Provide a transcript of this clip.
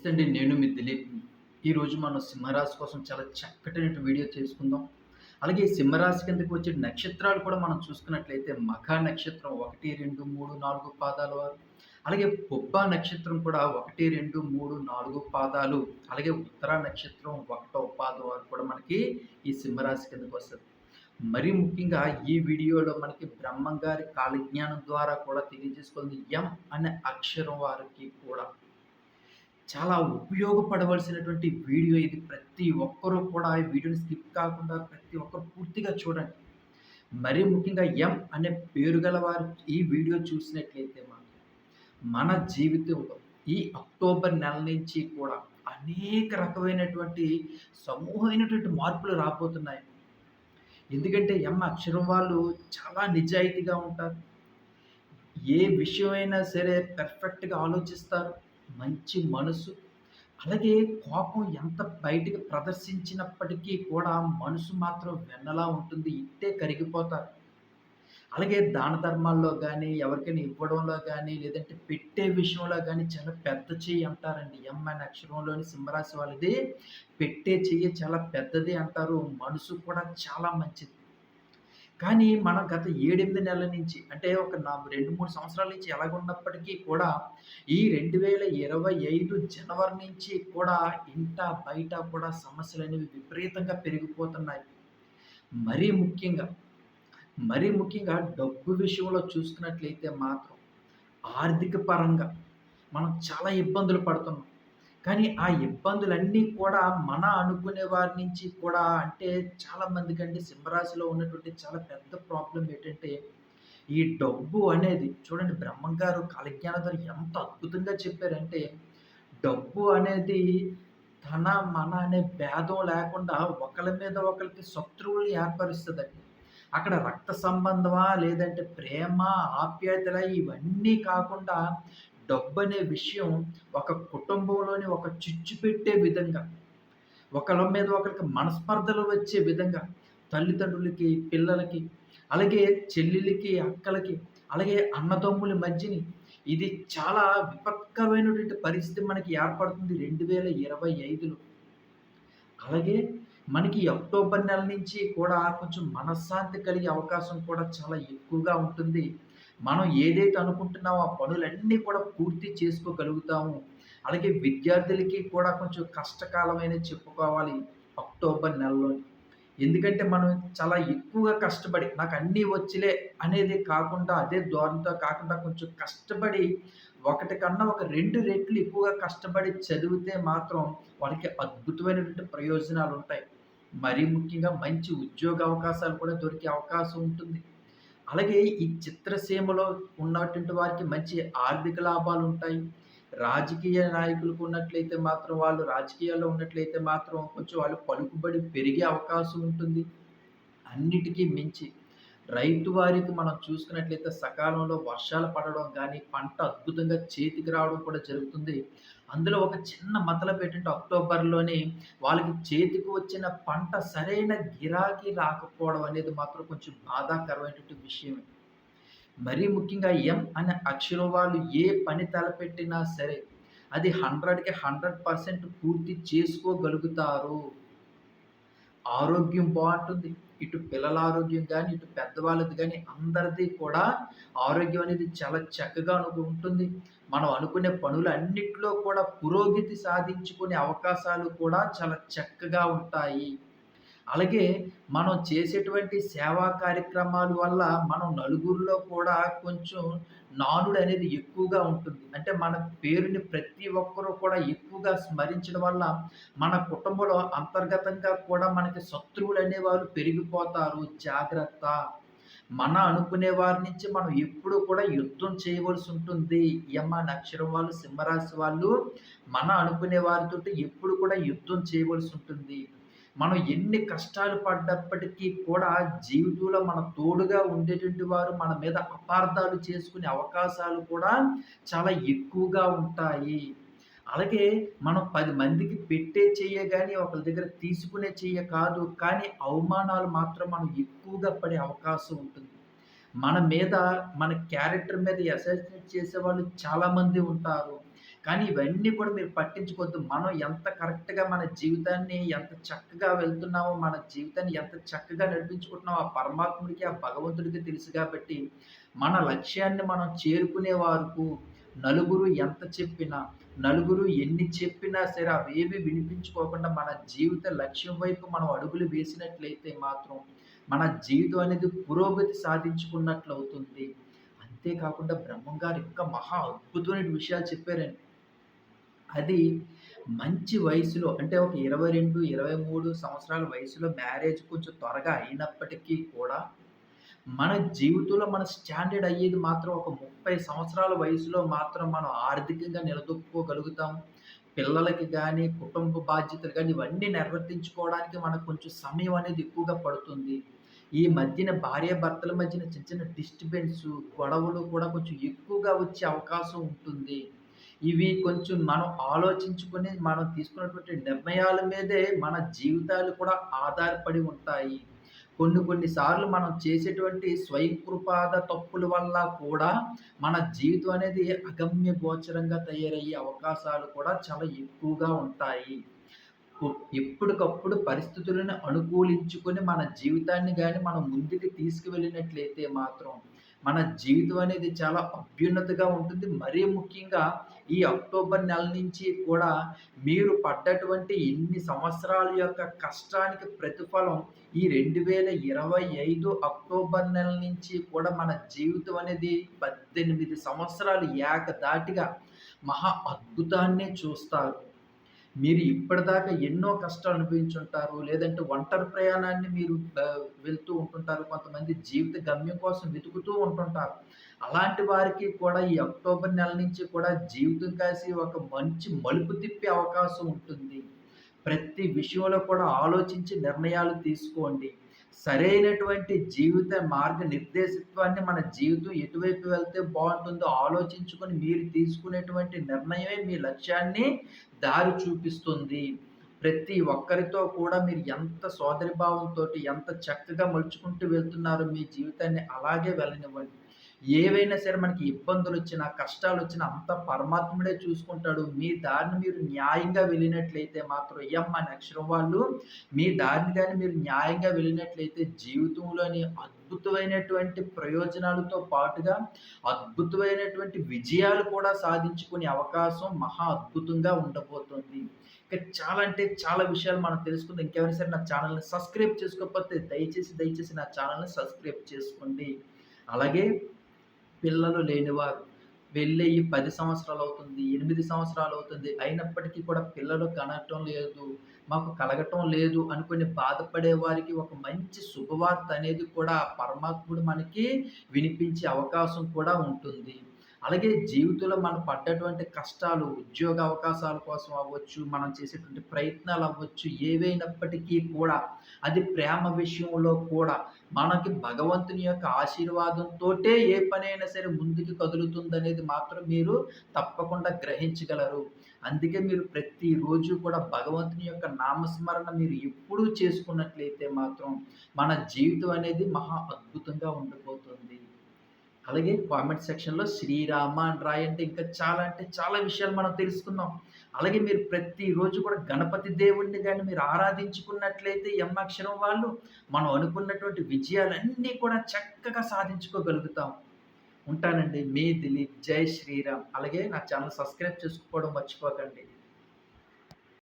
నమస్తే అండి నేను మీ దిలీప్. ఈరోజు మనం సింహరాశి కోసం చాలా చక్కటి వీడియో చేసుకుందాం. అలాగే ఈ సింహరాశి కిందకి వచ్చే నక్షత్రాలు కూడా మనం చూసుకున్నట్లయితే మఖ నక్షత్రం ఒకటి రెండు మూడు నాలుగు పాదాల వారు. అలాగే పొబ్బ నక్షత్రం కూడా ఒకటి రెండు మూడు నాలుగు పాదాలు. అలాగే ఉత్తర నక్షత్రం ఒకటో పాదం వారు కూడా మనకి ఈ సింహరాశి కిందకి వస్తుంది మరీ ముఖ్యంగా ఈ వీడియోలో మనకి బ్రహ్మంగారి కాలజ్ఞానం ద్వారా కూడా తెలియజేసుకుంది ఎం అనే అక్షరం వారికి కూడా. చాలా ఉపయోగపడవలసినటువంటి వీడియో ఇది. ప్రతి ఒక్కరూ కూడా ఈ వీడియోని స్కిప్ కాకుండా ప్రతి ఒక్కరు పూర్తిగా చూడండి. మరీ ముఖ్యంగా ఎం అనే పేరు గల వారు ఈ వీడియో చూసినట్లయితే మాత్రం మన జీవితంలో ఈ అక్టోబర్ నెల నుంచి కూడా అనేక రకమైనటువంటి సమూహమైనటువంటి మార్పులు రాబోతున్నాయి. ఎందుకంటే ఎం అక్షరం వాళ్ళు చాలా నిజాయితీగా ఉంటారు. ఏ విషయమైనా సరే పెర్ఫెక్ట్గా ఆలోచిస్తారు. మంచి మనసు. అలాగే కోపం ఎంత బయటికి ప్రదర్శించినప్పటికీ కూడా మనసు మాత్రం వెన్నలా ఉంటుంది. ఇట్టే కరిగిపోతారు. అలాగే దాన ధర్మాల్లో కానీ ఎవరికైనా ఇవ్వడంలో కానీ లేదంటే పెట్టే విషయంలో కానీ చాలా పెద్ద చెయ్యి అంటారండి. ఎం అనే అక్షరంలోని సింహరాశి వాళ్ళది. పెట్టే చెయ్యి చాలా పెద్దది అంటారు. మనసు కూడా చాలా మంచిది. కానీ మనం గత ఏడెనిమిది నెలల నుంచి అంటే ఒక నా రెండు మూడు సంవత్సరాల నుంచి ఎలాగున్నప్పటికీ కూడా ఈ రెండు వేల ఇరవై ఐదు జనవరి నుంచి కూడా ఇంట బయట కూడా సమస్యలు అనేవి విపరీతంగా పెరిగిపోతున్నాయి. మరీ ముఖ్యంగా మరీ ముఖ్యంగా డబ్బు విషయంలో చూసుకున్నట్లయితే మాత్రం ఆర్థిక పరంగా మనం చాలా ఇబ్బందులు పడుతున్నాం. కానీ ఆ ఇబ్బందులన్నీ కూడా మన అనుకునే వారి నుంచి కూడా అంటే చాలామంది కంటే సింహరాశిలో ఉన్నటువంటి చాలా పెద్ద ప్రాబ్లం ఏంటంటే ఈ డబ్బు అనేది చూడండి బ్రహ్మం గారు కాలజ్ఞానధారు ఎంత అద్భుతంగా చెప్పారంటే డబ్బు అనేది తన మన అనే భేదం లేకుండా ఒకరి మీద ఒకరికి శత్రువుల్ని ఏర్పరుస్తుందండి. అక్కడ రక్త సంబంధమా లేదంటే ప్రేమ ఆప్యాయతల ఇవన్నీ కాకుండా డబ్బు అనే విషయం ఒక కుటుంబంలోని ఒక చిచ్చు పెట్టే విధంగా ఒకళ్ళ మీద ఒకరికి మనస్పర్ధలు వచ్చే విధంగా తల్లిదండ్రులకి పిల్లలకి అలాగే చెల్లెలకి అక్కలకి అలాగే అన్నదమ్ముల మధ్యని ఇది చాలా విపత్కరమైనటువంటి పరిస్థితి మనకి ఏర్పడుతుంది రెండు వేల ఇరవై ఐదులో. అలాగే మనకి అక్టోబర్ నెల నుంచి కూడా కొంచెం మనశ్శాంతి కలిగే అవకాశం కూడా చాలా ఎక్కువగా ఉంటుంది. మనం ఏదైతే అనుకుంటున్నామో ఆ పనులన్నీ కూడా పూర్తి చేసుకోగలుగుతాము. అలాగే విద్యార్థులకి కూడా కొంచెం కష్టకాలమైన చెప్పుకోవాలి అక్టోబర్ నెలలో ఎందుకంటే మనం చాలా ఎక్కువగా కష్టపడి నాకు అన్నీ వచ్చిలే అనేది కాకుండా అదే ధోరణితో కాకుండా కొంచెం కష్టపడి ఒకటి కన్నా ఒక రెండు రెట్లు ఎక్కువగా కష్టపడి చదివితే మాత్రం వాళ్ళకి అద్భుతమైనటువంటి ప్రయోజనాలు ఉంటాయి మరీ ముఖ్యంగా మంచి ఉద్యోగ అవకాశాలు కూడా దొరికే అవకాశం ఉంటుంది. అలాగే ఈ చిత్రసీమలో ఉన్నటువంటి వారికి మంచి ఆర్థిక లాభాలు ఉంటాయి. రాజకీయ నాయకులకు ఉన్నట్లయితే మాత్రం వాళ్ళు రాజకీయాల్లో ఉన్నట్లయితే మాత్రం కొంచెం వాళ్ళు పలుకుబడి పెరిగే అవకాశం ఉంటుంది. అన్నిటికీ మించి రైతు వారికి మనం చూసుకున్నట్లయితే సకాలంలో వర్షాలు పడడం కానీ పంట అద్భుతంగా చేతికి రావడం కూడా జరుగుతుంది. అందులో ఒక చిన్న మతలు ఏంటంటే అక్టోబర్లోనే వాళ్ళకి చేతికి వచ్చిన పంట సరైన గిరాకీ రాకపోవడం అనేది మాత్రం కొంచెం బాధాకరమైనటువంటి విషయమే మరీ ముఖ్యంగా ఎం అనే అక్షరం వాళ్ళు ఏ పని తలపెట్టినా సరే అది హండ్రెడ్కి హండ్రెడ్ పర్సెంట్ పూర్తి చేసుకోగలుగుతారు. ఆరోగ్యం బాగుంటుంది. ఇటు పిల్లల ఆరోగ్యం కానీ ఇటు పెద్దవాళ్ళది కానీ అందరిది కూడా ఆరోగ్యం అనేది చాలా చక్కగా ఉంటుంది. మనం అనుకునే పనులు అన్నిట్లో కూడా పురోగతి సాధించుకునే అవకాశాలు కూడా చాలా చక్కగా ఉంటాయి. అలాగే మనం చేసేటువంటి సేవా కార్యక్రమాల వల్ల మనం నలుగురిలో కూడా కొంచెం నానుడు అనేది ఎక్కువగా ఉంటుంది. అంటే మన పేరుని ప్రతి ఒక్కరూ కూడా ఎక్కువగా స్మరించడం వల్ల మన కుటుంబంలో అంతర్గతంగా కూడా మనకి శత్రువులు అనేవారు పెరిగిపోతారు. జాగ్రత్త. మన అనుకునే వారి నుంచి మనం ఎప్పుడు కూడా యుద్ధం చేయవలసి ఉంటుంది. యమ నక్షరం వాళ్ళు సింహరాశి వాళ్ళు మన అనుకునే వారితో ఎప్పుడు కూడా యుద్ధం చేయవలసి ఉంటుంది. మనం ఎన్ని కష్టాలు పడ్డప్పటికీ కూడా జీవితంలో మన తోడుగా ఉండేటువంటి వారు మన మీద అపార్థాలు చేసుకునే అవకాశాలు కూడా చాలా ఎక్కువగా ఉంటాయి. అలాగే మనం పది మందికి పెట్టే చెయ్య కానీ ఒకరి దగ్గర తీసుకునే చెయ్య కాదు. కానీ అవమానాలు మాత్రం మనం ఎక్కువగా పడే అవకాశం ఉంటుంది. మన మీద మన క్యారెక్టర్ మీద అసెస్మెంట్ చేసే వాళ్ళు చాలామంది ఉంటారు. కానీ ఇవన్నీ కూడా మీరు పట్టించుకోవద్దు. మనం ఎంత కరెక్ట్‌గా మన జీవితాన్ని ఎంత చక్కగా వెళ్తున్నామో, మన జీవితాన్ని ఎంత చక్కగా నడిపించుకుంటున్నామో, ఆ పరమాత్ముడికి, ఆ భగవంతుడికి తెలుసు కాబట్టి, మన లక్ష్యాన్ని మనం చేరుకునే వరకు నలుగురు ఎంత చెప్పినా, నలుగురు ఎన్ని చెప్పినా సరే అవేవి వినిపించుకోకుండా మన జీవిత లక్ష్యం వైపు మనం అడుగులు వేసినట్లయితే మాత్రం, మన జీవితం అనేది పురోగతి సాధించుకున్నట్లు అవుతుంది అంతేకాకుండా బ్రహ్మం గారు ఇంకా మహా అద్భుతమైన విషయాలు చెప్పారండి. అది మంచి వయసులో అంటే ఒక 22, 23 సంవత్సరాల వయసులో మ్యారేజ్ కొంచెం త్వరగా అయినప్పటికీ కూడా, మన జీవితంలో మన స్టాండర్డ్ అయ్యేది మాత్రం ఒక 30 సంవత్సరాల వయసులో మాత్రం మనం ఆర్థికంగా నిలదొక్కుకోగలుగుతాం. పిల్లలకి కానీ కుటుంబ బాధ్యతలు కానీ ఇవన్నీ నిర్వర్తించుకోవడానికి మనకు కొంచెం సమయం అనేది ఎక్కువగా పడుతుంది. ఈ మధ్యన భార్యాభర్తల మధ్యన చిన్న చిన్న డిస్టర్బెన్స్ గొడవలు కూడా కొంచెం ఎక్కువగా వచ్చే అవకాశం ఉంటుంది. ఇవి కొంచెం మనం ఆలోచించుకొని, మనం తీసుకున్నటువంటి నిర్ణయాల మీదే మన జీవితాలు కూడా ఆధారపడి ఉంటాయి. కొన్ని కొన్ని సార్లు మనం చేసేటువంటి స్వయంకృపాద తప్పుల వల్ల కూడా మన జీవితం అనేది అగమ్య గోచరంగా తయారయ్యే అవకాశాలు కూడా చాలా ఎక్కువగా ఉంటాయి. ఎప్పటికప్పుడు పరిస్థితులను అనుకూలించుకొని మన జీవితాన్ని కానీ మనం ముందుకు తీసుకువెళ్ళినట్లయితే మాత్రం, మన జీవితం అనేది చాలా అభ్యున్నతగా ఉంటుంది. మరీ ముఖ్యంగా ఈ అక్టోబర్ నెల నుంచి కూడా మీరు పడ్డటువంటి ఇన్ని సంవత్సరాల యొక్క కష్టానికి ప్రతిఫలం ఈ 2025 అక్టోబర్ నెల నుంచి కూడా మన జీవితం అనేది 18 సంవత్సరాలు ఏకధాటిగా మహా అద్భుతాన్నే చూస్తారు. మీరు ఇప్పటిదాకా ఎన్నో కష్టాలు అనుభవించుంటారు. లేదంటే ఒంటరి ప్రయాణాన్ని మీరు వెళ్తూ ఉంటుంటారు. కొంతమంది జీవిత గమ్యం కోసం వెతుకుతూ ఉంటుంటారు. అలాంటి వారికి కూడా ఈ అక్టోబర్ నెల నుంచి కూడా జీవితం కాసి ఒక మంచి మలుపు తిప్పే అవకాశం ఉంటుంది. ప్రతి విషయంలో కూడా ఆలోచించి నిర్ణయాలు తీసుకోండి. సరైనటువంటి జీవిత మార్గ నిర్దేశిత్వాన్ని మన జీవితం ఎటువైపు వెళ్తే బాగుంటుందో ఆలోచించుకొని మీరు తీసుకునేటువంటి నిర్ణయమే మీ లక్ష్యాన్ని దారి చూపిస్తుంది. ప్రతి ఒక్కరితో కూడా మీరు ఎంత సోదరిభావంతో ఎంత చక్కగా మలుచుకుంటూ వెళ్తున్నారో మీ జీవితాన్ని అలాగే వెళ్ళనివ్వండి. ఏవైనా సరే మనకి ఇబ్బందులు వచ్చినా కష్టాలు వచ్చినా అంత పరమాత్ముడే చూసుకుంటాడు. మీ దారిని మీరు న్యాయంగా వెళ్ళినట్లయితే మాత్రం అయ్యమ్మ అనే అక్షరం వాళ్ళు మీ దారిని కానీ మీరు న్యాయంగా వెళ్ళినట్లయితే జీవితంలోని అద్భుతమైనటువంటి ప్రయోజనాలతో పాటుగా, అద్భుతమైనటువంటి విజయాలు కూడా సాధించుకునే అవకాశం మహా అద్భుతంగా ఉండబోతుంది. ఇంకా చాలా అంటే చాలా విషయాలు మనం తెలుసుకుందాం. ఇంకెవరైనా సరే నా ఛానల్ని సబ్స్క్రైబ్ చేసుకోకపోతే దయచేసి, దయచేసి నా ఛానల్ని సబ్స్క్రైబ్ చేసుకోండి. అలాగే పిల్లలు లేనివారు వెళ్ళయి పది సంవత్సరాలు అవుతుంది ఎనిమిది సంవత్సరాలు అవుతుంది అయినప్పటికీ కూడా పిల్లలు కనటం లేదు, మాకు కలగటం లేదు అనుకుని బాధపడే వారికి ఒక మంచి శుభవార్త అనేది కూడా పరమాత్ముడు మనకి వినిపించే అవకాశం కూడా ఉంటుంది. అలాగే జీవితంలో మనం పడ్డటువంటి కష్టాలు, ఉద్యోగ అవకాశాల కోసం అవ్వచ్చు, మనం చేసేటువంటి ప్రయత్నాలు అవ్వచ్చు, ఏవైనప్పటికీ కూడా అది ప్రేమ విషయంలో కూడా మనకి భగవంతుని యొక్క ఆశీర్వాదంతోటే ఏ పనైనా సరే ముందుకు కదులుతుందనేది మాత్రం మీరు తప్పకుండా గ్రహించగలరు. అందుకే మీరు ప్రతిరోజు కూడా భగవంతుని యొక్క నామస్మరణ మీరు ఎప్పుడూ చేసుకున్నట్లయితే మాత్రం మన జీవితం అనేది మహా అద్భుతంగా ఉండిపోతుంది. అలాగే కామెంట్ సెక్షన్‌లో శ్రీరామ అని రాయండి. ఇంకా చాలా అంటే చాలా విషయాలు మనం తెలుసుకుందాం. అలాగే మీరు ప్రతిరోజు కూడా గణపతి దేవుడిని కానీ మీరు ఆరాధించుకున్నట్లయితే ఎం అక్షరం వాళ్ళు మనం అనుకున్నటువంటి విజయాలన్నీ కూడా చక్కగా సాధించుకోగలుగుతాం. ఉంటానండి. మీ దిలీప్. జై శ్రీరామ్. అలాగే నా ఛానల్ సబ్స్క్రైబ్ చేసుకోవడం మర్చిపోకండి.